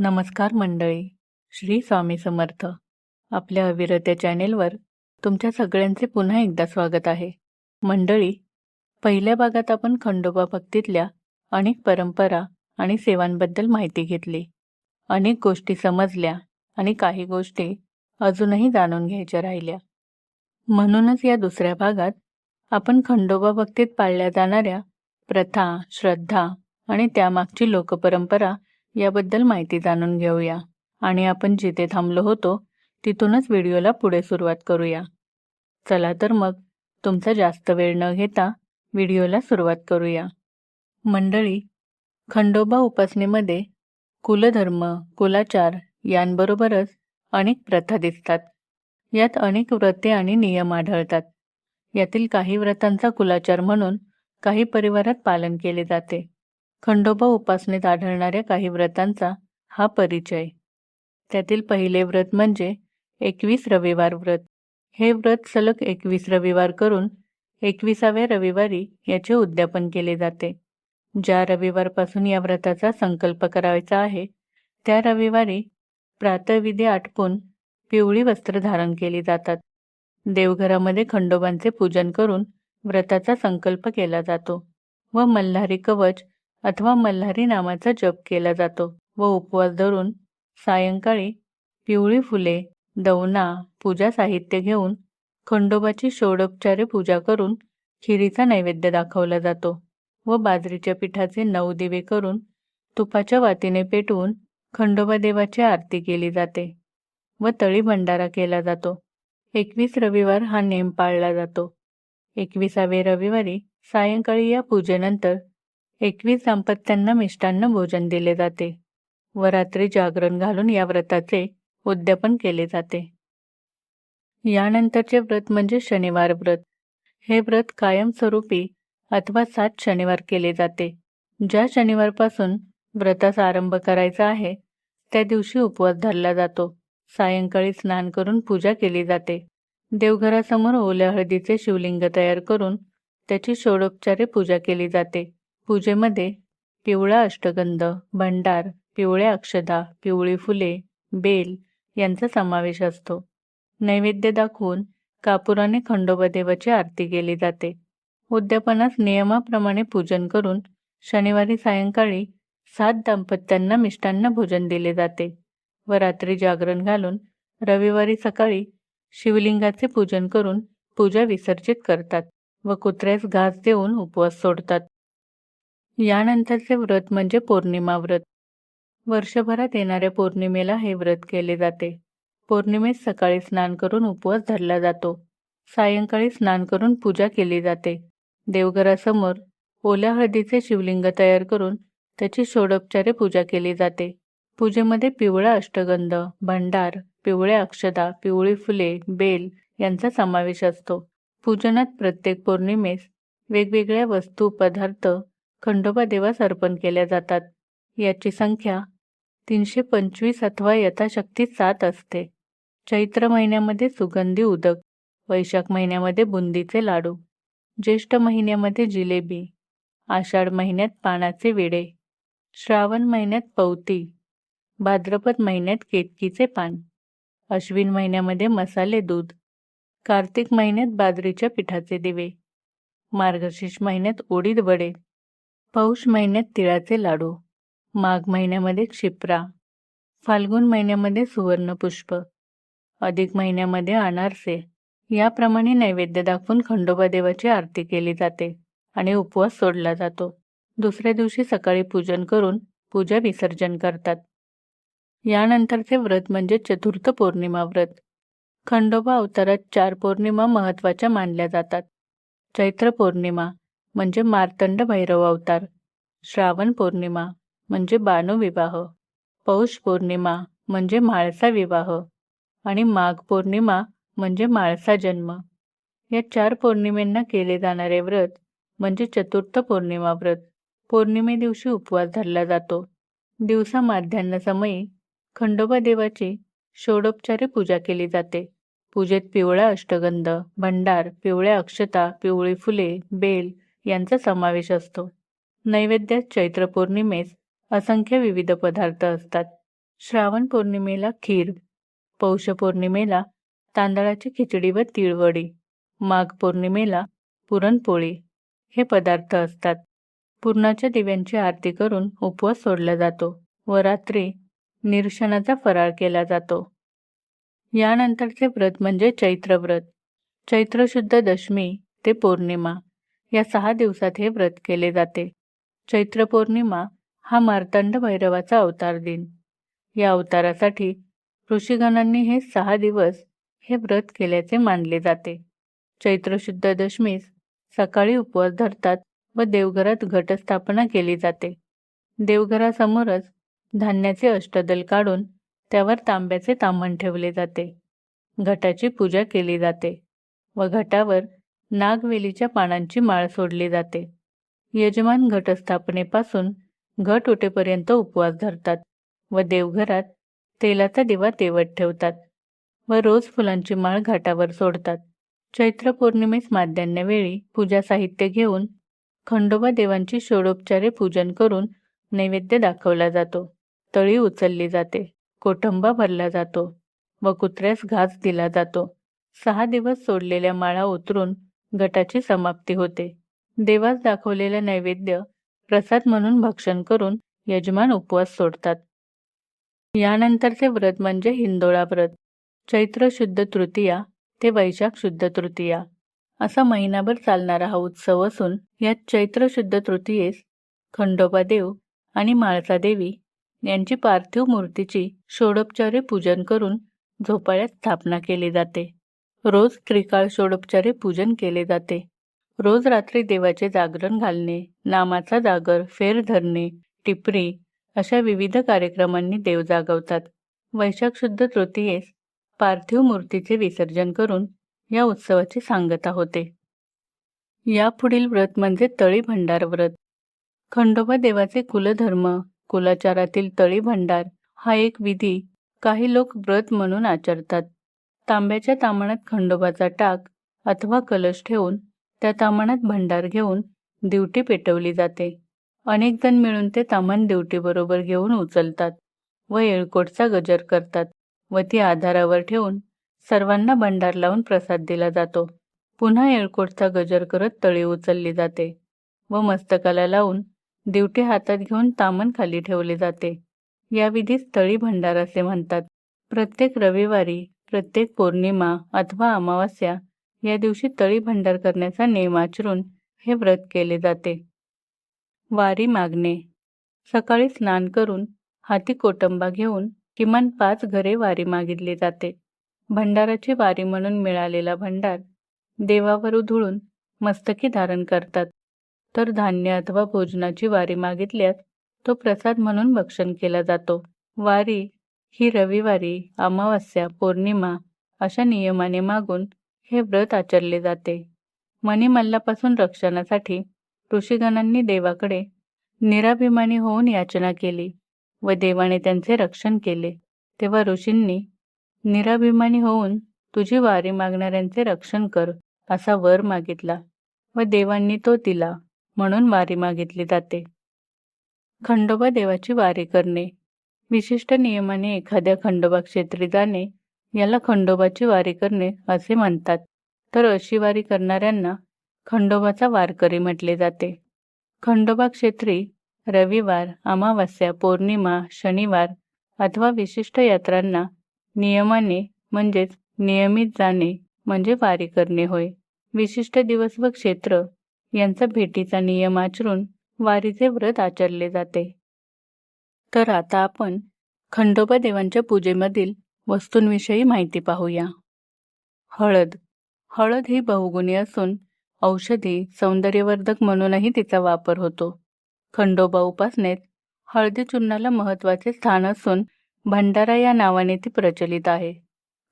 नमस्कार मंडळी. श्री स्वामी समर्थ. आपल्या अविरत्या चॅनेलवर तुमच्या सगळ्यांचे पुन्हा एकदा स्वागत आहे. मंडळी पहिल्या भागात आपण खंडोबा भक्तीतल्या अनेक परंपरा आणि सेवांबद्दल माहिती घेतली. अनेक गोष्टी समजल्या आणि काही गोष्टी अजूनही जाणून घ्यायच्या राहिल्या. म्हणूनच या दुसऱ्या भागात आपण खंडोबा भक्तीत पाळल्या जाणाऱ्या प्रथा श्रद्धा आणि त्यामागची लोकपरंपरा याबद्दल माहिती जाणून घेऊया. आणि आपण जिथे थांबलो होतो तिथूनच व्हिडिओला पुढे सुरुवात करूया. चला तर मग तुमचा जास्त वेळ न घेता व्हिडिओला सुरुवात करूया. मंडळी खंडोबा उपासनेमध्ये कुलधर्म कुलाचार यांबरोबरच अनेक प्रथा दिसतात. यात अनेक व्रते आणि नियम आढळतात. यातील काही व्रतांचा कुलाचार म्हणून काही परिवारात पालन केले जाते. खंडोबा उपासनेत आढळणाऱ्या काही व्रतांचा हा परिचय. त्यातील पहिले व्रत म्हणजे एकवीस रविवार व्रत. हे व्रत सलग एकवीस रविवार करून एकविसाव्या रविवारी याचे उद्यापन केले जाते. ज्या रविवारपासून या व्रताचा संकल्प करायचा आहे त्या रविवारी प्रातविधी आटपून पिवळी वस्त्र धारण केली जातात. देवघरामध्ये खंडोबांचे पूजन करून व्रताचा संकल्प केला जातो व मल्हारी कवच अथवा मल्हारी नामाचा जप केला जातो व उपवास धरून सायंकाळी पिवळी फुले दवना पूजा साहित्य घेऊन खंडोबाची षोडोपचारे पूजा करून खिरीचा नैवेद्य दाखवला जातो व बाजरीच्या पिठाचे नऊ दिवे करून तुपाच्या वातीने पेटवून खंडोबा देवाची आरती केली जाते व तळी भंडारा केला जातो. एकवीस रविवार हा नेम पाळला जातो. एकविसावे रविवारी सायंकाळी या पूजेनंतर एकवीस दाम्पत्यांना मिष्टान्न भोजन दिले जाते. व रात्री जागरण घालून या व्रताचे उद्यापन केले जाते. यानंतरचे व्रत म्हणजे शनिवार व्रत. हे व्रत कायमस्वरूपी अथवा सात शनिवार केले जाते. ज्या शनिवारपासून व्रतास आरंभ करायचा आहे त्या दिवशी उपवास धरला जातो. सायंकाळी स्नान करून पूजा केली जाते. देवघरासमोर ओल्या हळदीचे शिवलिंग तयार करून त्याची षोडोपचारे पूजा केली जाते. पूजेमध्ये पिवळा अष्टगंध भंडार पिवळ्या अक्षदा पिवळी फुले बेल यांचा समावेश असतो. नैवेद्य दाखवून कापुराने खंडोबा देवाची आरती केली जाते. उद्यापनास नियमाप्रमाणे पूजन करून शनिवारी सायंकाळी सात दाम्पत्यांना मिष्टान्न भोजन दिले जाते. व रात्री जागरण घालून रविवारी सकाळी शिवलिंगाचे पूजन करून पूजा विसर्जित करतात व कुत्र्यास घास देऊन उपवास सोडतात. यानंतरचे व्रत म्हणजे पौर्णिमा व्रत. वर्षभरात येणाऱ्या पौर्णिमेला हे व्रत केले जाते. पौर्णिमेत सकाळी स्नान करून उपवास धरला जातो. सायंकाळी स्नान करून पूजा केली जाते. देवघरासमोर ओल्या हळदीचे शिवलिंग तयार करून त्याची षोडोपचारे पूजा केली जाते. पूजेमध्ये पिवळा अष्टगंध भंडार पिवळ्या अक्षदा पिवळी फुले बेल यांचा समावेश असतो. पूजनात प्रत्येक पौर्णिमेस वेगवेगळ्या वस्तू पदार्थ खंडोबा देवास अर्पण केल्या जातात. याची संख्या तीनशे पंचवीस अथवा यथाशक्ती सात असते. चैत्र महिन्यामध्ये सुगंधी उदक वैशाख महिन्यामध्ये बुंदीचे लाडू ज्येष्ठ महिन्यामध्ये जिलेबी आषाढ महिन्यात पानाचे विडे श्रावण महिन्यात पवती भाद्रपद महिन्यात केतकीचे पान अश्विन महिन्यामध्ये मसाले दूध कार्तिक महिन्यात बाजरीच्या पिठाचे दिवे मार्गशीर्ष महिन्यात उडीद वडे पौष महिन्यात तिळाचे लाडू माघ महिन्यामध्ये क्षिप्रा फाल्गुन महिन्यामध्ये सुवर्णपुष्प अधिक महिन्यामध्ये अनारसे याप्रमाणे नैवेद्य दाखवून खंडोबा देवाची आरती केली जाते आणि उपवास सोडला जातो. दुसऱ्या दिवशी सकाळी पूजन करून पूजा विसर्जन करतात. यानंतरचे व्रत म्हणजे चतुर्थ पौर्णिमा व्रत. खंडोबा अवतारात चार पौर्णिमा महत्त्वाच्या मानल्या जातात. चैत्र पौर्णिमा म्हणजे मार्तंड भैरव अवतार श्रावण पौर्णिमा म्हणजे बाणुविवाह पौष पौर्णिमा म्हणजे म्हाळसा विवाह आणि माघ पौर्णिमा म्हणजे म्हाळसा जन्म. या चार पौर्णिमेंना केले जाणारे व्रत म्हणजे चतुर्थ पौर्णिमा व्रत. पौर्णिमे दिवशी उपवास धरला जातो. दिवसा माध्यान्ह समयी खंडोबा देवाची षोडोपचारे पूजा केली जाते. पूजेत पिवळा अष्टगंध भंडार पिवळ्या अक्षता पिवळी फुले बेल यांचा समावेश असतो. नैवेद्यात चैत्र पौर्णिमेस असंख्य विविध पदार्थ असतात. श्रावण पौर्णिमेला खीर पौष पौर्णिमेला तांदळाची खिचडी व तिळवडी माघ पौर्णिमेला पुरणपोळी हे पदार्थ असतात. पूर्णाच्या दिव्यांची आरती करून उपवास सोडला जातो व रात्री निरशनाचा फराळ केला जातो. यानंतरचे व्रत म्हणजे चैत्र व्रत. चैत्र शुद्ध दशमी ते पौर्णिमा. या सहा दिवसात हे व्रत केले जाते. चैत्र पौर्णिमा हा मार्तंड भैरवाचा अवतार दिन. या अवतारासाठी ऋषीगणांनी हे सहा दिवस हे व्रत केल्याचे मानले जाते. चैत्र शुद्ध दशमीस सकाळी उपवास धरतात व देवघरात घटस्थापना केली जाते. देवघरासमोरच धान्याचे अष्टदल काढून त्यावर तांब्याचे तांबण ठेवले जाते. घटाची पूजा केली जाते व घटावर नागवेलीच्या पानांची माळ सोडली जाते. यजमान घटस्थापनेपासून घट उठेपर्यंत उपवास धरतात व देवघरात तेलाचा दिवा तेवत ठेवतात व रोज फुलांची माळ घाटावर सोडतात. चैत्र पौर्णिमेस माध्यान्हवेळी पूजा साहित्य घेऊन खंडोबा देवांची षोडोपचारे पूजन करून नैवेद्य दाखवला जातो. तळी उचलली जाते कोठंबा भरला जातो व कुत्र्यास घास दिला जातो. सहा दिवस सोडलेल्या माळा उतरून गटाची समाप्ती होते. देवास दाखवलेला नैवेद्य प्रसाद म्हणून भक्षण करून यजमान उपवास सोडतात. यानंतरचे व्रत म्हणजे हिंदोळा व्रत. चैत्र शुद्ध तृतीया ते वैशाख शुद्ध तृतीया. असा महिनाभर चालणारा हा उत्सव असून यात चैत्र शुद्ध तृतीयेस खंडोबा देव आणि माळसा देवी यांची पार्थिव मूर्तीची षोडोपचारे पूजन करून झोपाळ्यात स्थापना केली जाते. रोज त्रिकाळ षोडोपचारे पूजन केले जाते. रोज रात्री देवाचे जागरण घालणे नामाचा जागर फेर धरणे टिपरी अशा विविध कार्यक्रमांनी देव जागवतात. वैशाख शुद्ध तृतीयेस पार्थिव मूर्तीचे विसर्जन करून या उत्सवाची सांगता होते. यापुढील व्रत म्हणजे तळी भंडार व्रत. खंडोबा देवाचे कुलधर्म कुलाचारातील तळी भंडार हा एक विधी काही लोक व्रत म्हणून आचरतात. तांब्याच्या तामणात खंडोबाचा टाक अथवा कलश ठेवून त्या तामणात भंडार घेऊन दिवटी पेटवली जाते. अनेक जण मिळून ते तामण दिवटीबरोबर घेऊन उचलतात व येळकोटचा गजर करतात व ती आधारावर ठेवून सर्वांना भंडार लावून प्रसाद दिला जातो. पुन्हा येळकोटचा गजर करत तळी उचलली जाते व मस्तकाला लावून दिवटी हातात घेऊन तामण खाली ठेवले जाते. या विधीस तळी भंडार असे म्हणतात. प्रत्येक रविवारी प्रत्येक पौर्णिमा अथवा अमावास्या या दिवशी तळी भंडार करण्याचा नियम आचरून हे व्रत केले जाते. वारी मागणे. सकाळी स्नान करून हाती कोटंबा घेऊन किमान पाच घरे वारी मागितली जाते. भंडाराची वारी म्हणून मिळालेला भंडार देवावर उधळून मस्तकी धारण करतात. तर धान्य अथवा भोजनाची वारी मागितल्यास तो प्रसाद म्हणून भक्षण केला जातो. वारी ही रविवारी अमावस्या पौर्णिमा अशा नियमाने मागून हे व्रत आचरले जाते. मणिमल्लापासून रक्षणासाठी ऋषीगणांनी देवाकडे निराभिमानी होऊन याचना केली व देवाने त्यांचे रक्षण केले. तेव्हा ऋषींनी निराभिमानी होऊन तुझी वारी मागणाऱ्यांचे रक्षण कर असा वर मागितला व देवांनी तो दिला म्हणून वारी मागितली जाते. खंडोबा देवाची वारी करणे विशिष्ट नियमाने एखाद्या खंडोबा क्षेत्री जाणे याला खंडोबाची वारी करणे असे म्हणतात. तर अशी वारी करणाऱ्यांना खंडोबाचा वारकरी म्हटले जाते. खंडोबा क्षेत्री रविवार अमावास्या पौर्णिमा शनिवार अथवा विशिष्ट यात्रांना नियमाने म्हणजेच नियमित जाणे म्हणजे वारी करणे होय. विशिष्ट दिवस व क्षेत्र यांचा भेटीचा नियम आचरून वारीचे व्रत आचरले जाते. तर आता आपण खंडोबा देवांच्या पूजेमधील वस्तूंविषयी माहिती पाहूया. हळद. हळद ही बहुगुणी असून औषधी सौंदर्यवर्धक म्हणूनही तिचा वापर होतो. खंडोबा उपासनेत हळदी चूर्णाला महत्त्वाचे स्थान असून भंडारा या नावाने ती प्रचलित आहे.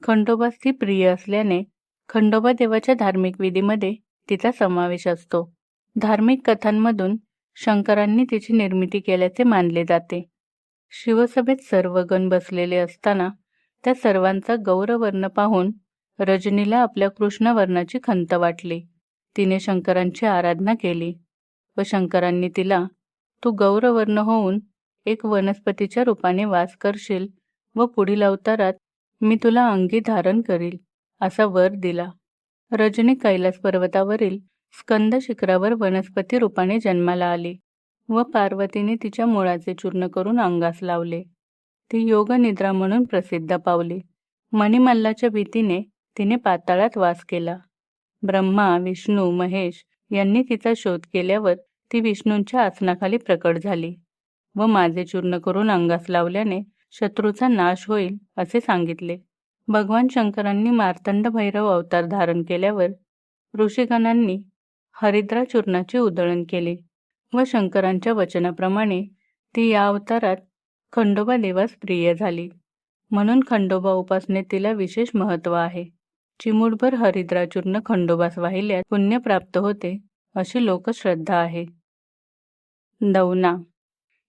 खंडोबास ती प्रिय असल्याने खंडोबा देवाच्या धार्मिक विधीमध्ये तिचा समावेश असतो. धार्मिक कथांमधून शंकरांनी तिची निर्मिती केल्याचे मानले जाते. शिवसभेत सर्वगण बसलेले असताना त्या सर्वांचा गौरवर्ण पाहून रजनीला आपल्या कृष्णवर्णाची खंत वाटली. तिने शंकरांची आराधना केली व शंकरांनी तिला तू गौरवर्ण होऊन एक वनस्पतीच्या रूपाने वास करशील व पुढील अवतारात मी तुला अंगी धारण करील असा वर दिला. रजनी कैलास पर्वतावरील स्कंद शिखरावर वनस्पती रूपाने जन्माला आली. व पार्वतीने तिच्या मुळाचे चूर्ण करून अंगास लावले. ती योगनिद्रा म्हणून प्रसिद्ध पावली. मणिमल्लाच्या भीतीने तिने पाताळात वास केला. ब्रह्मा विष्णू महेश यांनी तिचा शोध केल्यावर ती विष्णूंच्या आसनाखाली प्रकट झाली व माझे चूर्ण करून अंगास लावल्याने शत्रूचा नाश होईल असे सांगितले. भगवान शंकरांनी मार्तंड भैरव अवतार धारण केल्यावर ऋषिगणांनी हरिद्रा चूर्णाची उधळण केली. व शंकरांच्या वचनाप्रमाणे ती या अवतारात खंडोबा देवास प्रिय झाली. म्हणून खंडोबा उपासने तिला विशेष महत्त्व आहे. चिमुडभर हरिद्राचूर्ण खंडोबास वाहिल्यात पुण्य प्राप्त होते अशी लोकश्रद्धा आहे. दौना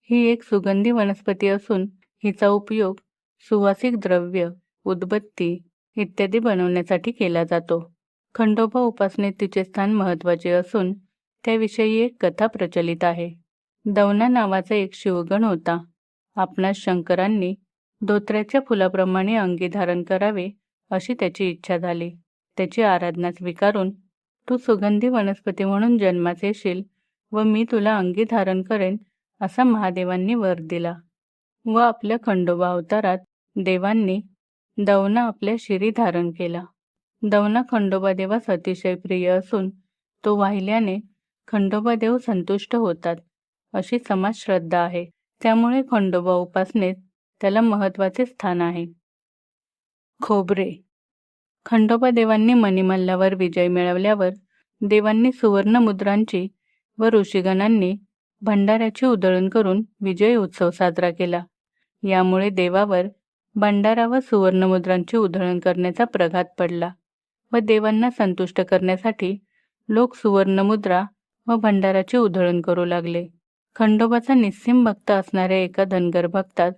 ही एक सुगंधी वनस्पती असून हिचा उपयोग सुवासिक द्रव्य उदबत्ती इत्यादी बनवण्यासाठी केला जातो. खंडोबा उपासनेत तिचे स्थान महत्त्वाचे असून त्याविषयी एक कथा प्रचलित आहे. दौना नावाचा एक शिवगण होता. आपणास शंकरांनी धोत्र्याच्या फुलाप्रमाणे अंगी धारण करावे अशी त्याची इच्छा झाली. त्याची आराधना स्वीकारून तू सुगंधी वनस्पती म्हणून जन्मास येशील व मी तुला अंगी धारण करेन असा महादेवांनी वर दिला. व आपल्या खंडोबा अवतारात देवांनी दवना आपल्या शिरी धारण केला. दवना खंडोबा देवास अतिशय प्रिय असून तो वाहिल्याने खंडोबा देव संतुष्ट होतात अशी समाज श्रद्धा आहे. त्यामुळे खंडोबा उपासनेत त्याला महत्त्वाचे स्थान आहे. खोबरे. खंडोबा देवांनी मणिमल्लावर विजय मिळवल्यावर देवांनी सुवर्ण मुद्रांची व ऋषीगणांनी भंडाऱ्याची उधळण करून विजय उत्सव साजरा केला. यामुळे देवावर भंडारा व सुवर्णमुद्रांची उधळण करण्याचा प्रघात पडला व देवांना संतुष्ट करण्यासाठी लोक सुवर्णमुद्रा व भंडाराची उधळण करू लागले. खंडोबाचा निस्सीम भक्त असणाऱ्या एका धनगर भक्तात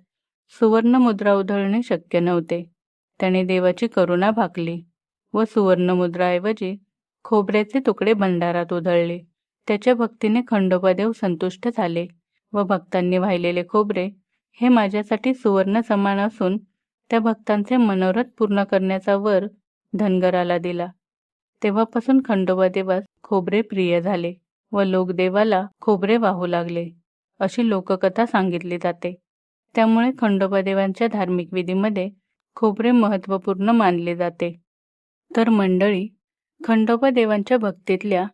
सुवर्णमुद्रा उधळणे शक्य नव्हते. त्याने देवाची करुणा भाकली व सुवर्णमुद्राऐवजी खोबऱ्याचे तुकडे भंडारात उधळले. त्याच्या भक्तीने खंडोबादेव संतुष्ट झाले व भक्तांनी वाहिलेले खोबरे हे माझ्यासाठी सुवर्ण समान असून त्या भक्तांचे मनोरथ पूर्ण करण्याचा वर धनगराला दिला. तेव्हापासून खंडोबा देवास खोबरे प्रिय झाले. व लोक देवाला खोबरे वाहू लागले अशी लोककथा सांगितली जाते. त्यामुळे खंडोबादेवांच्या धार्मिक विधीमध्ये खोबरे महत्त्वपूर्ण मानले जाते. तर मंडळी खंडोबादेवांच्या भक्तीतल्या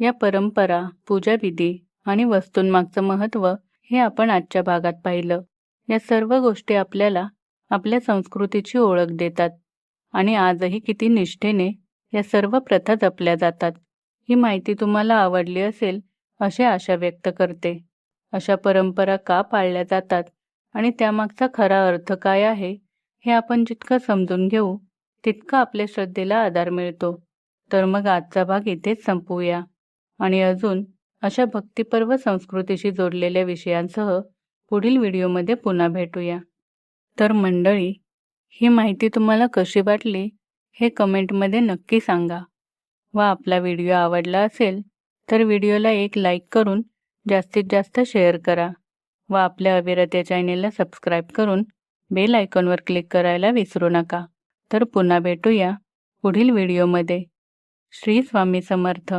या परंपरा पूजाविधी आणि वस्तूंमागचं महत्त्व हे आपण आजच्या भागात पाहिलं. या सर्व गोष्टी आपल्याला आपल्या संस्कृतीची ओळख देतात आणि आजही किती निष्ठेने या सर्व प्रथा जपल्या जातात. ही माहिती तुम्हाला आवडली असेल अशी आशा व्यक्त करते. अशा परंपरा का पाळल्या जातात आणि त्यामागचा खरा अर्थ काय आहे हे आपण जितकं समजून घेऊ तितका आपल्या श्रद्धेला आधार मिळतो. तर मग आजचा भाग इथेच संपवूया आणि अजून अशा भक्तिपर्व संस्कृतीशी जोडलेल्या विषयांसह पुढील व्हिडिओमध्ये पुन्हा भेटूया. तर मंडळी ही माहिती तुम्हाला कशी वाटली हे कमेंटमध्ये नक्की सांगा. व आपला व्हिडिओ आवडला असेल तर व्हिडिओला एक लाईक करून जास्तीत जास्त शेअर करा व आपल्या अविरत या चॅनेलला सबस्क्राईब करून बेल आयकॉनवर क्लिक करायला विसरू नका. तर पुन्हा भेटूया पुढील व्हिडिओमध्ये श्री स्वामी समर्थ.